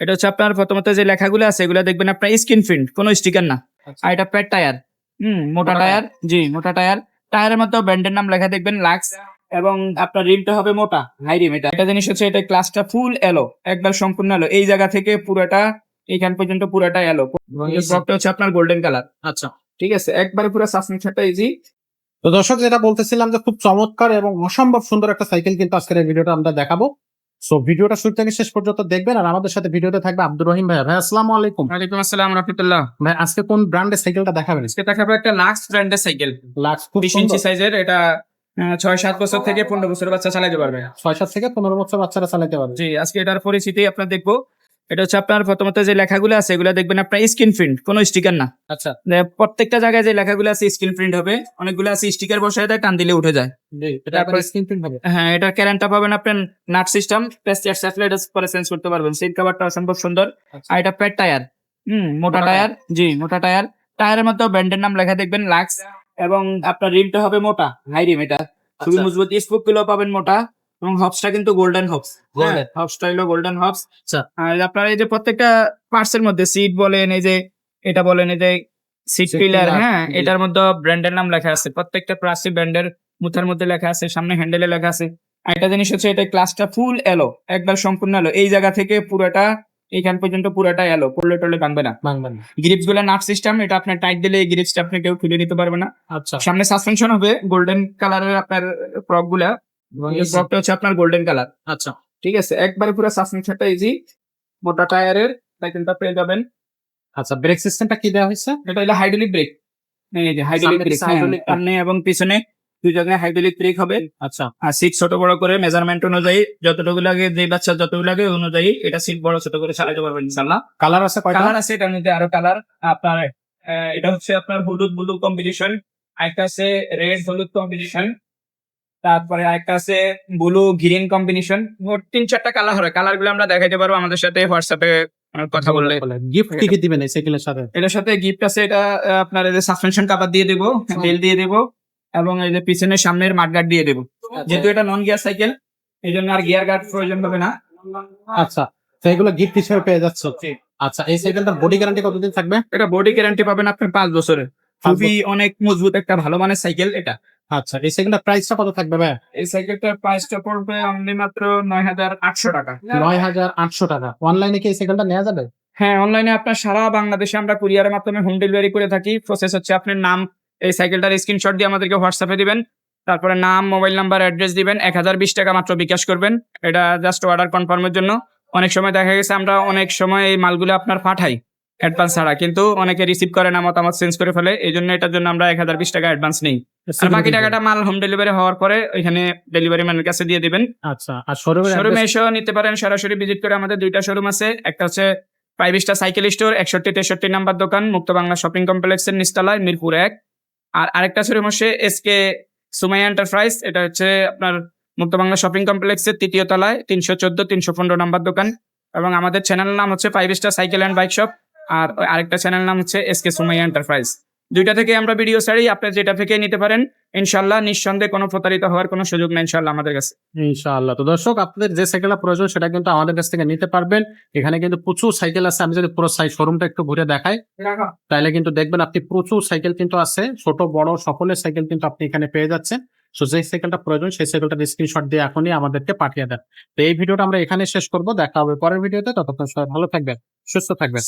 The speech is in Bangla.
এটা হচ্ছে আপনার প্রথমত যে লেখাগুলো আছে এগুলো দেখবেন আপনার স্ক্রিন প্রিন্ট কোনো স্টিকার না। আচ্ছা। আর এটা প্যাড টায়ার। হুম মোটা টায়ার। জি মোটা টায়ার। টায়ারের মধ্যে ব্র্যান্ডের নাম লেখা দেখবেন লাক্স। এবং আপনার রিমটা হবে মোটা হাই রিম এটা। একটা জিনিস হচ্ছে এটা ক্লাসটা ফুল এলো একবার সম্পূর্ণ এলো। এই জায়গা থেকে পুরোটা এইখান পর্যন্ত পুরোটা এলো। ব্লকটা হচ্ছে আপনার গোল্ডেন কালার আচ্ছা। ঠিক আছে একবারে পুরো সাসপেনশনটা ইজি তো দর্শক যেটা বলতেছিলাম যে খুব চমৎকার এবং অসম্ভব সুন্দর একটা সাইকেল কিন্তু আজকের এই ভিডিওটা আমরা দেখাবো। সো ভিডিওটা শুরু থেকে শেষ পর্যন্ত দেখবেন আর আমাদের সাথে ভিডিওতে থাকবে আব্দুর রহিম ভাই ভাই আসসালামু আলাইকুম। ওয়ালাইকুম আসসালাম রাহমাতুল্লাহ। ভাই আজকে কোন ব্র্যান্ডের সাইকেলটা দেখাবেন? আজকে দেখাবো একটা লাক্স ব্র্যান্ডের সাইকেল। লাক্স খুব ইঞ্চি সাইজের এটা ছয় সাত বছর থেকে পনেরো বছর বাচ্চা চালাতে পারবে। ছয় সাত থেকে পনেরো বছর বাচ্চারা চালাতে পারবে। জি আজকে এটার পরিচিতি আপনার দেখব। এটা হচ্ছে আপনার প্রথমত যে লেখাগুলো আছে এগুলো দেখবেন আপনার স্ক্রিন প্রিন্ট কোনো স্টিকার না। আচ্ছা। প্রত্যেকটা জায়গায় যে লেখাগুলো আছে স্ক্রিন প্রিন্ট হবে অনেকগুলো আছে স্টিকার বসায় দেয় টান দিলে উঠে যায়। তারপরে- স্ক্রিন প্রিন্ট হবে। হ্যাঁ এটার ক্যারেন্টটা পাবেন আপনার নাট সিস্টেম প্লাস স্যাটেলাইট পরে চেঞ্জ করতে পারবেন। সিট কভারটা অসম্ভব সুন্দর। আচ্ছা। আর এটা প্যাড টায়ার হুম মোটা টায়ার জি মোটা টায়ার টায়ারের মধ্যে ব্র্যান্ডের নাম লেখা দেখবেন লাক্স এবং আপনার রিমটা হবে মোটা হাই রিম এটা। খুবই আচ্ছা। মজবুত। স্পুকগুলো পাবেন মোটা। এবং হবসটা কিন্তু গোল্ডেন Golden। হবসটা হলো গোল্ডেন আচ্ছা। আর আপনার এই যে প্রত্যেকটা পার্টস এর মধ্যে সিট বলেন এই যে এটা বলেন এই যে সিট পিলার হ্যাঁ এটার মধ্যে ব্র্যান্ডের নাম লেখা আছে। প্রত্যেকটা প্লাস্টিক ব্র্যান্ডের মুথার মধ্যে লেখা আছে সামনে হ্যান্ডেলে লেখা আছে। আর একটা জিনিস হচ্ছে এটা ক্লাসটা ফুল এলো একবার সম্পূর্ণ এলো এই জায়গা থেকে পুরোটা এইখান পর্যন্ত পুরোটা এলো পড়লে টলে ভাঙবে না। বাংলা গ্রিপসগুলো নাট সিস্টেম এটা আপনার টাইট দিলে এই গ্রিপসটা আপনি কেউ খুলে নিতে পারবে না। আচ্ছা। সামনে সাসপেনশন হবে গোল্ডেন কালারের আপনার প্রকগুলা। এবং এই প্রকটা হচ্ছে আপনার গোল্ডেন কালার আচ্ছা। ঠিক আছে? একবারে পুরো সাসপেনশনটা ইজি মোটা টায়ারের সাইকেলটা পেয়ে যাবেন। আচ্ছা ব্রেক সিস্টেমটা কি দেওয়া হয়েছে? এটা হলো হাইড্রোলিক ব্রেক এই যে হাইড্রোলিক ব্রেক brake। সামনে এবং পিছনে দুই জায়গায় হাইড্রোলিক ব্রেক হবে। আচ্ছা। আর সিট ছোট বড় করে মেজারমেন্ট অনুযায়ী যতটুকু লাগে যে বাচ্চা যতটুকু লাগে অনুযায়ী এটা সিট বড় ছোট করে চালাতে পারবেন ইনশাল্লাহ কালার আছে কয়টা? কালার আছে এটার মধ্যে আরও কালার আপনার এটা হচ্ছে আপনার হলুদ ব্লু কম্বিনেশন একটা আছে রেড হলুদ কম্বিনেশন তারপরে একটা আছে ব্লু গ্রিন কম্বিনেশন মোট তিন চারটা কালার হবে কালারগুলো আমরা দেখাইতে পারব আমাদের সাথে হোয়াটসঅ্যাপে কথা বললে। গিফট কি কি দিবেন এই সাইকেলের সাথে? এটার সাথে গিফট আছে এটা আপনার এই যে সাসপেনশন কাভার দিয়ে দেবো বেল দিয়ে দেবো এবং এই যে পিছনের সামনের মাঠগার্ড দিয়ে দেবো। যেহেতু এটা নন গিয়ার সাইকেল এই জন্য আর গিয়ার গার্ড প্রয়োজন হবে না। আচ্ছা তো এগুলো গিফট হিসেবে পেয়ে যাচ্ছ? আচ্ছা এই সাইকেলটার বডি গ্যারান্টি কতদিন থাকবে? এটা বডি গ্যারান্টি পাবেন আপনি পাঁচ বছরের খুবই অনেক মজবুত একটা ভালো মানের সাইকেল এটা। আচ্ছা এই সাইকেলটার প্রাইসটা কত থাকবে ভাই এই সাইকেলটার প্রাইসটা পড়বে অনলি মাত্র নয় হাজার আটশো টাকা। নয় হাজার আটশো টাকা। অনলাইনে কি এই সাইকেলটা নেওয়া যাবে? হ্যাঁ অনলাইনে আপনার সারা বাংলাদেশে আমরা কুরিয়ারের মাধ্যমে হোম ডেলিভারি করে থাকি। প্রসেস হচ্ছে আপনার নাম এই সাইকেলটার স্ক্রিনশট দিয়ে আমাদেরকে হোয়াটসঅ্যাপে দিবেন। তারপরে নাম মোবাইল নাম্বার অ্যাড্রেস দিবেন। এক হাজার বিশ টাকা মাত্র বিকাশ করবেন। এটা জাস্ট অর্ডার কনফার্মের জন্য। অনেক সময় দেখা গেছে আমরা অনেক সময় এই মালগুলো আপনার পাঠাই। অ্যাডভান্স ছাড়া। কিন্তু অনেকে রিসিভ করে না মতামত চেঞ্জ করে ফেলে। এই জন্য এটার জন্য আমরা এক হাজার বিশ টাকা অ্যাডভান্স নেই। আর বাকি টাকাটা মাল হোম ডেলিভারি হওয়ার পরে ওইখানে ডেলিভারি ম্যানের কাছে দিয়ে দিবেন। আচ্ছা আর শোরুমে এসেও নিতে পারেন। সরাসরি ভিজিট করে আমাদের দুইটা শোরুম আছে। একটা হচ্ছে ফাইভ স্টার সাইকেল স্টোর একষট্টি তেষট্টি নাম্বার দোকান মুক্ত বাংলা শপিং কমপ্লেক্সের নিচতলায় মিরপুর এক। আর আরেকটা শোরুম হচ্ছে এসকে সুমাইয়া এন্টারপ্রাইজ এটা হচ্ছে আপনার মুক্ত বাংলা শপিং কমপ্লেক্সের তৃতীয় তলায় তিনশো চোদ্দ তিনশো পনেরো নাম্বার দোকান। এবং আমাদের চ্যানেল নাম হচ্ছে five star cycle and bike shop আর আরেকটা চ্যানেল নাম হচ্ছে এসকে সুমাইয়া এন্টারপ্রাইজ দুইটা থেকে আমরা ভিডিও ছাড়ি আপনি যেটা থেকে নিতে পারেন ইনশাল্লাহ নিঃসন্দেহে কোনো প্রতারিত হওয়ার কোনো সুযোগ নেই ইনশাল্লাহ আমাদের কাছে। ইনশাআল্লাহ। তো দর্শক আপনাদের যে সাইকেলটা প্রয়োজন সেটা কিন্তু আমাদের কাছ থেকে নিতে পারবেন। এখানে কিন্তু প্রচুর সাইকেল আছে। আমি যদি পুরো সাই শোরুমটা একটু ঘুরে দেখাই তাহলে কিন্তু দেখবেন আপনি প্রচুর সাইকেল কিন্তু আছে। ছোট বড় সকলের সাইকেল কিন্তু আপনি এখানে পেয়ে যাচ্ছেন। সো যে সাইকেলটা প্রয়োজন সেই সাইকেলটার স্ক্রিনশট দিয়ে এখনই আমাদেরকে পাঠিয়ে দেন। তো এই ভিডিওটা আমরা এখানে শেষ করব। দেখা হবে পরের ভিডিওতে ততক্ষণ সবাই ভালো থাকবেন সুস্থ থাকবেন।